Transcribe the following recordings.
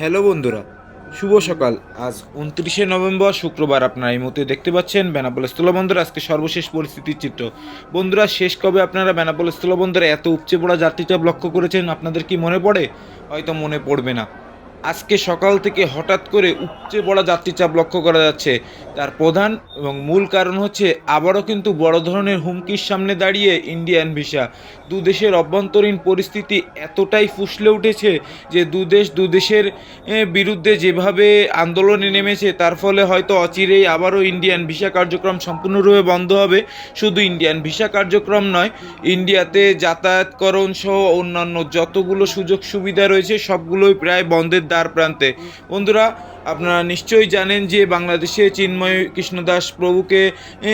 Hello বন্ধুরা, শুভ সকাল। আজ উনত্রিশে নভেম্বর, শুক্রবার আপনারা এই মুহূর্তে দেখতে পাচ্ছেন বেনাপোল স্থলবন্দর আজকে সর্বশেষ পরিস্থিতির চিত্র। বন্ধুরা, শেষ কবে আপনারা বেনাপোল স্থলবন্দরে এত উপচে পড়া যাত্রীচাপ লক্ষ্য করেছেন, আপনাদের কি মনে পড়ে? হয়তো মনে পড়বে না। আজকে সকাল থেকে হঠাৎ করে উপচে পড়া যাত্রীচাপ লক্ষ্য করা যাচ্ছে। তার প্রধান এবং মূল কারণ হচ্ছে, আবারও কিন্তু বড় ধরনের হুমকির সামনে দাঁড়িয়ে ইন্ডিয়ান ভিসা। দু দেশের অভ্যন্তরীণ পরিস্থিতি এতটাই ফুসলে উঠেছে যে দু দেশ দু দেশের বিরুদ্ধে যেভাবে আন্দোলনে নেমেছে, তার ফলে হয়তো অচিরেই আবারও ইন্ডিয়ান ভিসা কার্যক্রম সম্পূর্ণরূপে বন্ধ হবে। শুধু ইন্ডিয়ান ভিসা কার্যক্রম নয়, ইন্ডিয়াতে যাতায়াতকরণ সহ অন্যান্য যতগুলো সুযোগ সুবিধা রয়েছে, সবগুলোই প্রায় বন্ধের দ্বার প্রান্তে। বন্ধুরা আপনারা নিশ্চয়ই জানেন যে বাংলাদেশে চিন্ময় কৃষ্ণদাস প্রভুকে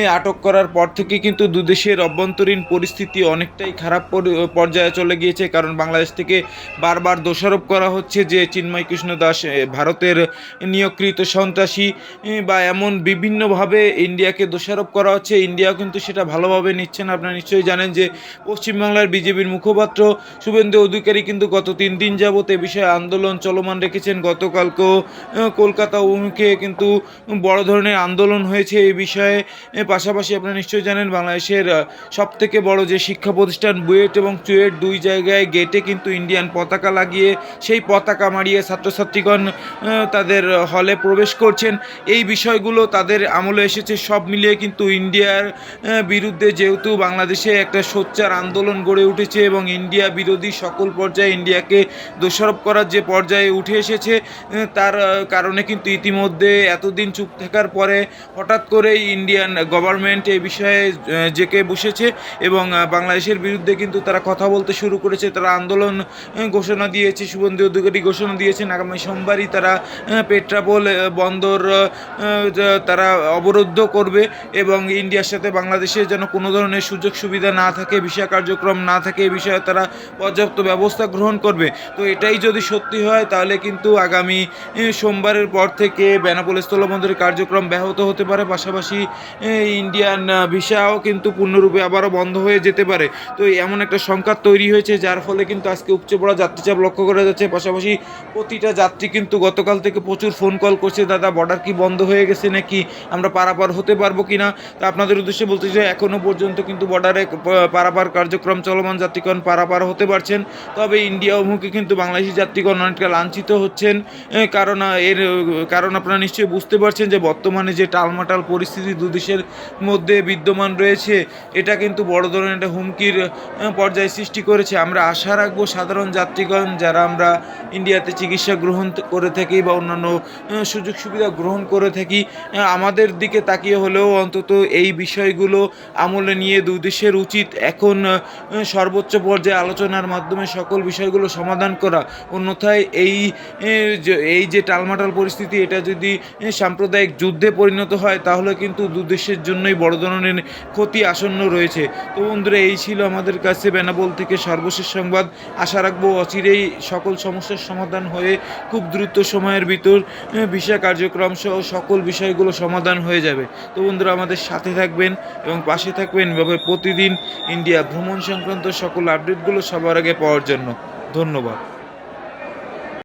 আটক করার পর থেকে কিন্তু দুদেশের অভ্যন্তরীণ পরিস্থিতি অনেকটাই খারাপ পরি- পর্যায়ে চলে গিয়েছে। কারণ বাংলাদেশ থেকে বারবার দোষারোপ করা হচ্ছে যে চিন্ময় কৃষ্ণদাস ভারতের নিয়োগকৃত সন্ত্রাসী বা এমন বিভিন্নভাবে ইন্ডিয়াকে দোষারোপ করা হচ্ছে। ইন্ডিয়াও কিন্তু সেটা ভালোভাবে নিচ্ছেন আপনারা নিশ্চয়ই জানেন যে পশ্চিমবাংলার বিজেপির মুখপাত্র শুভেন্দু অধিকারী কিন্তু গত তিন দিন যাবত এ বিষয়ে আন্দোলন চলমান রেখেছেন। গতকালকেও কলকাতা অভিমুখে কিন্তু বড় ধরনের আন্দোলন হয়েছে এই বিষয়ে। পাশাপাশি আপনারা নিশ্চয়ই জানেন বাংলাদেশের সব থেকে বড় যে শিক্ষা প্রতিষ্ঠান বুয়েট এবং চুয়েট দুই জায়গায় গেটে কিন্তু ইন্ডিয়ান পতাকা লাগিয়ে সেই পতাকা মারিয়ে ছাত্রছাত্রীগণ তাদের হলে প্রবেশ করছেন। এই বিষয়গুলো তাদের আমলে এসেছে সব মিলিয়ে কিন্তু ইন্ডিয়ার বিরুদ্ধে যেহেতু বাংলাদেশে একটা সোচ্চার আন্দোলন গড়ে উঠেছে এবং ইন্ডিয়া বিরোধী সকল পর্যায়ে ইন্ডিয়াকে দোষারোপ করার যে পর্যায়ে উঠে এসেছে তার আহ, কারণে কিন্তু ইতিমধ্যে এতদিন চুপ থাকার পরে হঠাৎ করেই ইন্ডিয়ান গভর্নমেন্ট এই বিষয়ে জেকে বসেছে এবং বাংলাদেশের বিরুদ্ধে কিন্তু তারা কথা বলতে শুরু করেছে। তারা আন্দোলন ঘোষণা দিয়েছে শুভেন্দু অধিকারী ঘোষণা দিয়েছেন আগামী সোমবারই তারা পেট্রাপোল বন্দর তারা অবরুদ্ধ করবে এবং ইন্ডিয়ার সাথে বাংলাদেশের যেন কোনো ধরনের সুযোগ সুবিধা না থাকে ভিসা কার্যক্রম না থাকে এই বিষয়ে তারা পর্যাপ্ত ব্যবস্থা গ্রহণ করবে। তো এটাই যদি সত্যি হয় তাহলে কিন্তু আগামী এ, সোমবারের পর থেকে বেনাপোল স্থলবন্দরের কার্যক্রম ব্যাহত হতে পারে, পাশাপাশি ইন্ডিয়ান ভিসাও কিন্তু পূর্ণরূপে আবারও বন্ধ হয়ে যেতে পারে। তো এমন একটা সংখ্যা তৈরি হয়েছে, যার ফলে কিন্তু আজকে উপচে পড়া যাত্রীচাপ লক্ষ্য করা যাচ্ছে। পাশাপাশি প্রতিটা যাত্রী কিন্তু গতকাল থেকে প্রচুর ফোন কল করছে, দাদা বর্ডার কি বন্ধ হয়ে গেছে নাকি? আমরা পারাপার হতে পারব কি না তা আপনাদের উদ্দেশ্যে বলতে চাই এখনও পর্যন্ত কিন্তু বর্ডারে পারাপার কার্যক্রম চলমান যাত্রীগণ পারাপার হতে পারছেন। তবে ইন্ডিয়া অভিমুখে কিন্তু বাংলাদেশি যাত্রীগণ অনেকটা লাঞ্ছিত হচ্ছেন কারণ এর কারণ আপনারা নিশ্চয়ই বুঝতে পারছেন যে বর্তমানে যে টালমাটাল পরিস্থিতি দু দেশের মধ্যে বিদ্যমান রয়েছে, এটা কিন্তু বড় ধরনের একটা হুমকির পর্যায়ে সৃষ্টি করেছে। আমরা আশা রাখব সাধারণ যাত্রীগণ, যারা আমরা ইন্ডিয়াতে চিকিৎসা গ্রহণ করে থাকি বা অন্যান্য সুযোগ সুবিধা গ্রহণ করে থাকি আমাদের দিকে তাকিয়ে হলেও অন্তত এই বিষয়গুলো আমলে নিয়ে দু দেশের উচিত এখন সর্বোচ্চ পর্যায়ে আলোচনার মাধ্যমে সকল বিষয়গুলো সমাধান করা। অন্যথায় এই এই যে টালমাটাল পরিস্থিতি, এটা যদি সাম্প্রদায়িক যুদ্ধে পরিণত হয়, তাহলে কিন্তু দু দেশের জন্যই বড় ধরনের ক্ষতি আসন্ন রয়েছে। তো বন্ধুরা, এই ছিল আমাদের কাছে বেনাবল থেকে সর্বশেষ সংবাদ। আশা রাখব অচিরেই সকল সমস্যার সমাধান হয়ে, খুব দ্রুত সময়ের ভিতর ভিসা কার্যক্রম সহ সকল বিষয়গুলো সমাধান হয়ে যাবে। তো বন্ধুরা, আমাদের সাথে থাকবেন এবং পাশে থাকবেন এভাবে প্রতিদিন ইন্ডিয়া ভ্রমণ সংক্রান্ত সকল আপডেটগুলো সবার আগে পাওয়ার জন্য। ধন্যবাদ।